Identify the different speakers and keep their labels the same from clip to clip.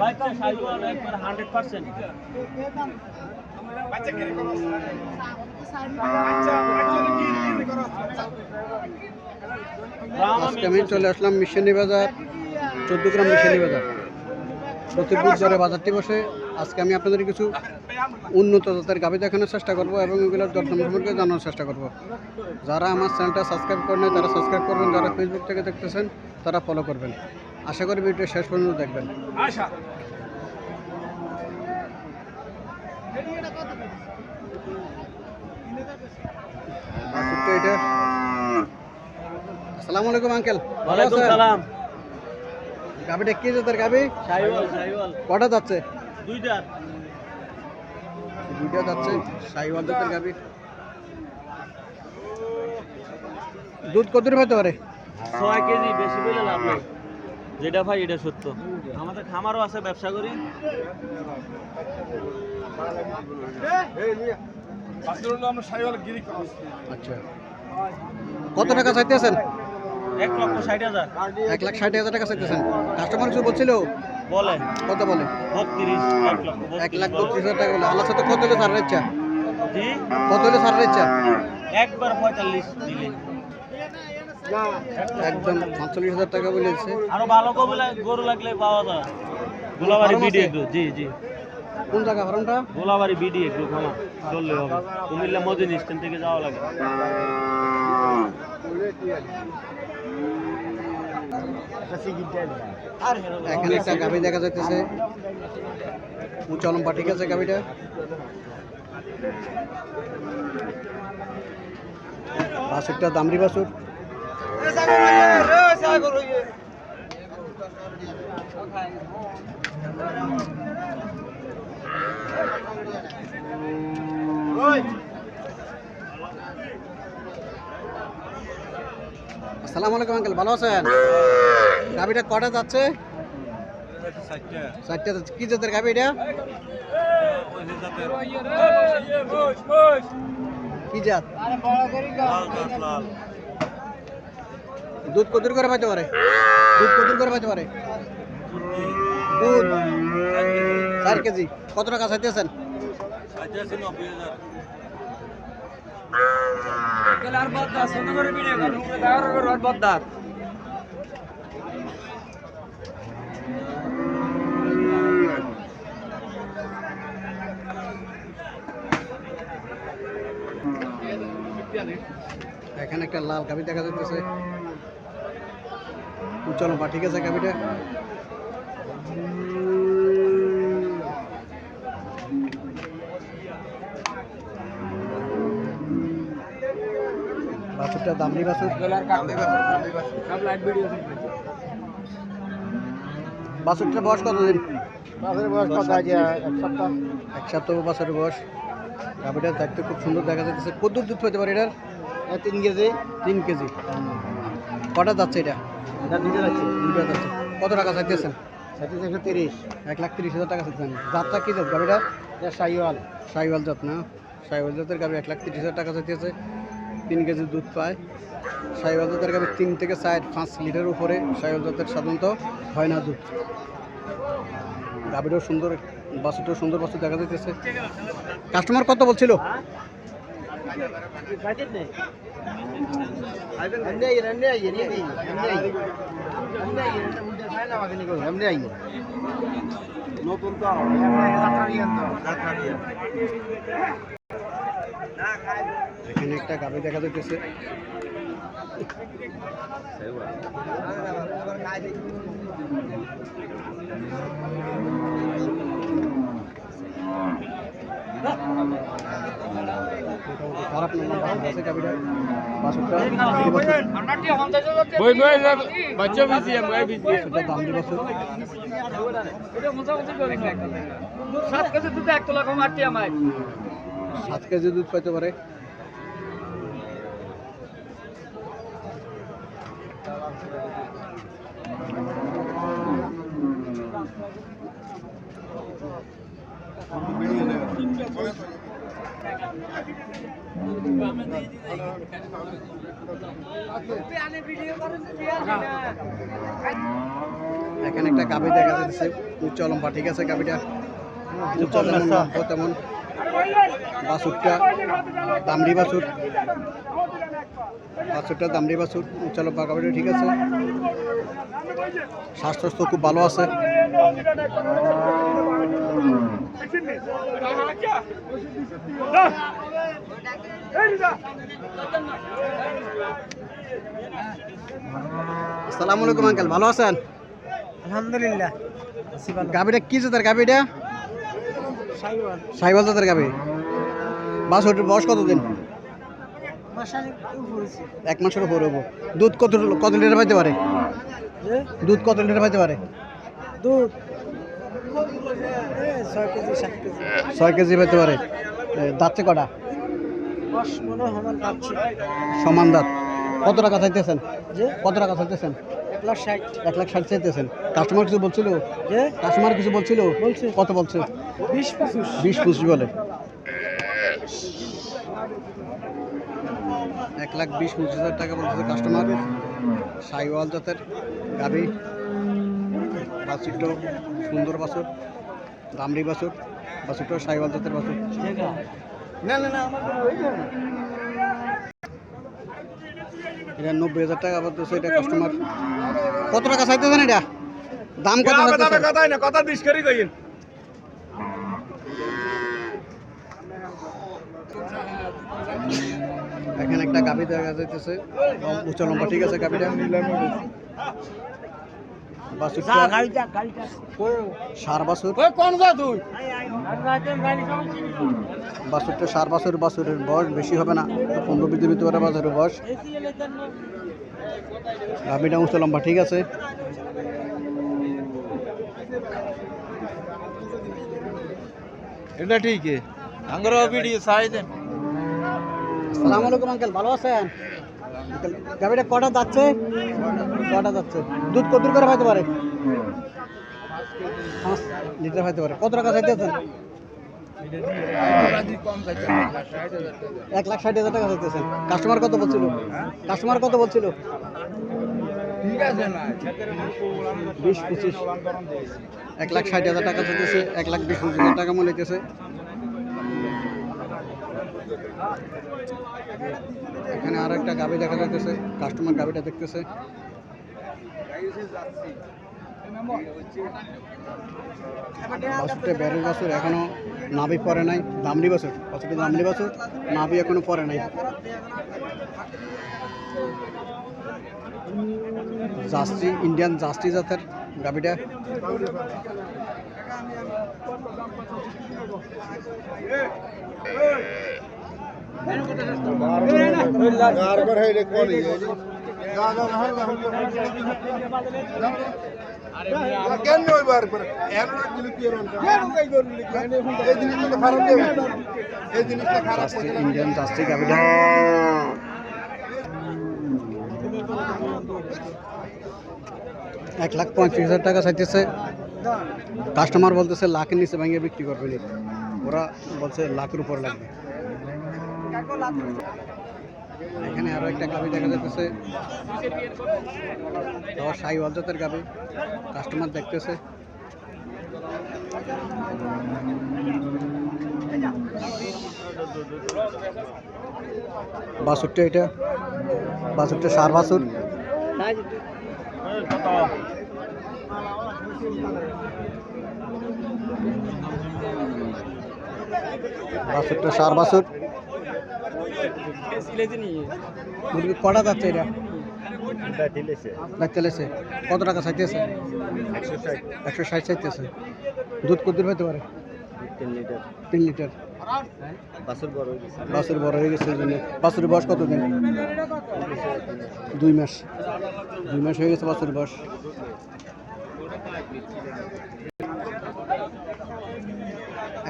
Speaker 1: বাচ্চা একবার hundred percent
Speaker 2: আজকে আমি চলে আসলাম মিশনি বাজার, চোদ্দ গ্রাম মিশনি বাজার। প্রতি বুধবারে বাজারটি বসে আজকে আমি আপনাদের কিছু উন্নত জাতের গাভী দেখানোর চেষ্টা করব এবং এগুলোর দরদাম সম্পর্কে জানানোর চেষ্টা করব। যারা আমার চ্যানেলটা সাবস্ক্রাইব করেন তারা সাবস্ক্রাইব করবেন, যারা ফেসবুক থেকে দেখতেছেন, তারা ফলো করবেন। আশা করি ভিডিও শেষ পর্যন্ত দেখবেন। আসসালামু আলাইকুম আঙ্কেল। ভালো
Speaker 1: ওয়ালাইকুম
Speaker 2: আছেন?
Speaker 1: সালাম।
Speaker 2: গাভিটা কি জাতের গাভি
Speaker 1: শাহিওয়াল শাহিওয়াল
Speaker 2: কটা যাচ্ছে?
Speaker 1: দুইটা।
Speaker 2: দুইটা যাচ্ছে সাইওয়াল জাতের গাভি দুধ কত হতে পারে?
Speaker 1: ছয় কেজি বেশি বলে লাভ নাই। যেটা ভাই এটা সত্য। আমাদের খামারও আছে ব্যবসা করি।
Speaker 2: আচ্ছা। কত টাকা চাইতেছেন?
Speaker 1: এক লক্ষ ষাট হাজার।
Speaker 2: এক লাখ ষাট হাজার টাকা চাইতেছেন। কাস্টমার কিছু বলছিল?
Speaker 1: বলে।
Speaker 2: কত বলে?
Speaker 1: বত্রিশ এক
Speaker 2: লাখ
Speaker 1: বত্রিশ
Speaker 2: হাজার টাকা বলে। আল্লাহ সাথে কত হলে ছাড়ার ইচ্ছা? কত হলে ছাড়ার ইচ্ছা?
Speaker 1: একবার পঁয়তাল্লিশ দিলে।
Speaker 2: একদম পাঁচচল্লিশ হাজার টাকা বলেছে।
Speaker 1: আরও ভালো গরু লাগলে পাওয়া যায়। গোলাবাড়ি বিডি? একটু জি জি।
Speaker 2: কোন জায়গা ফার্মটা?
Speaker 1: গোলাবাড়ি বিডি একটু খামা চললে হবে। কুমিল্লা মদিন স্ট্যান্ড থেকে যাওয়া লাগে।
Speaker 2: এখানে একটা গাভি দেখা যাইতেছে। উঁচা লম্বা ঠিক আছে গাভিটা? বাছুরটা দামরি বাছুর। আসসালামু আলাইকুম আঙ্কেল। ভালো আছেন? গাভিটা কটা যাচ্ছে? চারটা যাচ্ছে। কি জাতের গাভি এটা? কি জাত? দুধ কদুর করে পাইতে পারে? দুধ কদুর করে পাইতে পারে? দুধ। চার কেজি। কত টাকা চাইতেছেন? এখানে একটা লাল গাভি দেখা যাচ্ছে চলো বা ঠিক আছে গাভিটা বাছুরটা দামনি বাছুর বাছুরটার বয়স কতদিন? এক সপ্তাহ। বছরের বয়স। গাভিটার দেখতে খুব সুন্দর দেখা যাচ্ছে কত দুধ পেতে পারে এটার? তিন কেজি। তিন কেজি। কটা যাচ্ছে এটা? কত টাকা চাইতেছেন একশো তিরিশ। এক লাখ তিরিশ হাজার টাকা চাইতেছেন জাতটা কি জাত? গাভিটার সাইওয়াল। সাইওয়াল জাত না? সাইওয়াল জাতের গাভি এক লাখ তিরিশ হাজার টাকা চাইতেছে তিন কেজি দুধ পায়। সাইওয়াল জাতের গাভি তিন থেকে চার পাঁচ লিটার উপরে সাইওয়াল জাতের সাধারণত হয় না দুধ। গাভিটাও সুন্দর বাছুরটাও সুন্দর বাছুর দেখা যাইতেছে। কাস্টমার কত বলছিল? এখানে একটা গাভি দেখা যাইতেছে মোটামুটি খারাপ সাত কেজি দুধ পাইতে পারে। এখানে একটা গাবি দেখা যাচ্ছে। উচ্চ লম্বা ঠিক আছে গাবিটা লম্বা তেমন। বাছুরটা দামড়ি বাছুর। বাছুরটা দামড়ি বাছুর। উচ্চ লম্বা গাবিটা ঠিক আছে। স্বাস্থ্য খুব ভালো আছে। আসসালামু আলাইকুম আঙ্কেল। ভালো আছেন?
Speaker 3: আলহামদুলিল্লাহ
Speaker 2: গাবিটা কি জাতের গাবিটা সাইবাল জাতের গাবি বাছুরটির বয়স কতদিন? এক মাসের উপর হব। দুধ কত কত লিটার পাইতে পারে? দুধ কত লিটার পাইতে পারে?
Speaker 3: দুধ? ছয় কেজি
Speaker 2: পাইতে পারে। দাঁতছে কটা?
Speaker 3: সমান
Speaker 2: দাঁত। কত টাকা চাইতেছেন?
Speaker 3: যে?
Speaker 2: কত টাকা চাইতেছেন?
Speaker 3: এক লাখ ষাট।
Speaker 2: চাইতেছেন। কাস্টমার কিছু বলছিল?
Speaker 3: যে?
Speaker 2: কাস্টমার কিছু বলছিল?
Speaker 3: বলছে।
Speaker 2: কত বলছে?
Speaker 3: বিশ পঁচিশ।
Speaker 2: বলে। এক লাখ বিশ পঁচিশ হাজার টাকা বলতেছে কাস্টমার। সাইওয়াল জাতের গাবি বাছুরটো সুন্দর বাছুর। দামড়ি বাছুর বাছুরটো সাইওয়াল জাতের বাছুর। না না না এটা নব্বই হাজার টাকা বলতেছে এটা কাস্টমার কত টাকা চাইতেছেন এটা? দাম কত
Speaker 1: কথাই না কথা দিস করি কইন।
Speaker 2: এখানে একটা গাভি দেখা যাইতেছে। উচ্চ লম্বা ঠিক আছে গাভিটা। সার বাছুর
Speaker 3: কোন যা
Speaker 2: সার বাছুর বাছুরের বয়স বেশি হবে না। পনেরো বিধি ভিতরে পারে বয়স। গাভিটা উচ্চ লম্বা ঠিক আছে?
Speaker 1: এটা ঠিক আঙ্গর ভিডিও সাই দেন।
Speaker 2: আসসালামু আলাইকুম আঙ্কেল। ভালো আছেন? গাভিটা কটা যাচ্ছে? কটা যাচ্ছে? দুধ কত করে পাইতে পারে? পাঁচ লিটার পাইতে পারে। কত টাকা চাইতেছেন এক লাখ ষাট হাজার টাকা চাইতেছেন কাস্টমার কত বলছিল? কাস্টমার কত বলছিল? বিশ পঁচিশ। এক লাখ ষাট হাজার টাকা চাইতেছে এক লাখ বিশ পঁচিশ হাজার টাকা মনে হইতেছে। এখানে আর একটা গাবি দেখা যাইতেছে কাস্টমার গাবিটা দেখতেছে। বাছুরটা ব্যারেল বাছুর এখনও নাভি পরে নাই, দামড়ি বাছুর বাছুরটা দামড়ি বাছুর, নাভি এখনও পরে নাই। জাস্টি ইন্ডিয়ান জাস্টি জাতের গাবিটা ইন্ডিয়ান গাবিটা এক লাখ পঁয়ত্রিশ হাজার টাকা চাইতেছে। কাস্টমার বলতেছে, লাখের নিচে ভেঙে বিক্রি করবে ওরা বলছে, লাখের উপর লাগবে। এখানে আরও একটা গাবি দেখা যাচ্ছে সাই জাতের গাবি কাস্টমার দেখতেছে। বাছুরটা এটা। বাসুরটা সার বাছুর বাছুরটা সার মুরগি কটা যাচ্ছে এটা? দেখতেলেছে কত টাকা চাইতেছে? একশো ষাট। চাইতেছে। দুধ কত দূর হতে পারে? তিন লিটার। বাছুর বড় হয়ে গেছে এই জন্য। বাছুরের বয়স কত দিন? দুই মাস। দুই মাস হয়ে গেছে বাছুরের বয়স।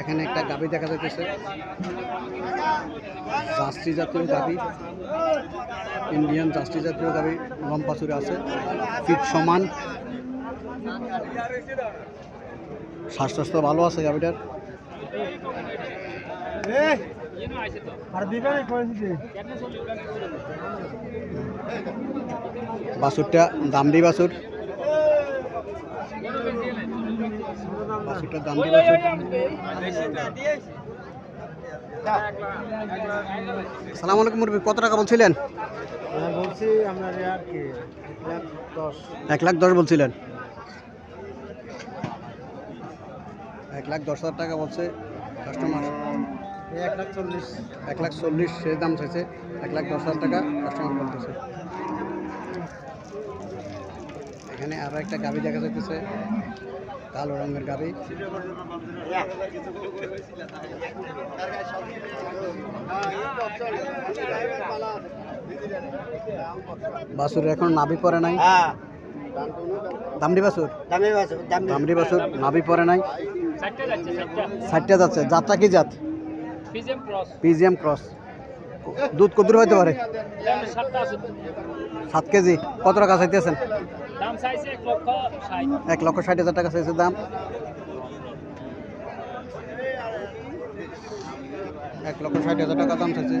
Speaker 2: এখানে একটা গাবি দেখা যাচ্ছে জাস্তি জাতীয় গাবি ইন্ডিয়ান জাস্তি জাতীয় গাবি গম বাছুরে আছে। ফিট সমান। স্বাস্থ্য ভালো আছে গাবিটার বাছুরটা দামড়ি বাছুর। বাছুরটা দামড়ি বাছুর সালাম আলাইকুম মুরবি কত টাকা বলছিলেন?
Speaker 3: বলছি আপনার আর কি এক
Speaker 2: লাখ দশ। বলছিলেন। এক লাখ দশ হাজার টাকা বলছে কাস্টমার
Speaker 3: এক লাখ চল্লিশ।
Speaker 2: এক লাখ চল্লিশ সে দাম চাইছে। এক লাখ দশ হাজার টাকা কাস্টমার বলতেছে। এখানে আরও একটা গাবি দেখা যাইতেছে কালো রঙের গাবি। বাসুর এখন নাভি পরে নাই।
Speaker 3: হ্যাঁ।
Speaker 2: দামড়ি বাসুর দামড়ি বাসুর নাভি পরে নাই। ষাটটা যাচ্ছে জাতটা কি জাত? PGM cross. দুধ কদুর হইতে পারে? সাত কেজি। কত টাকা চাইতেছেন? এক লক্ষ ষাট হাজার টাকা চাইছে দাম। এক লক্ষ ষাট হাজার টাকা দাম চাইছে।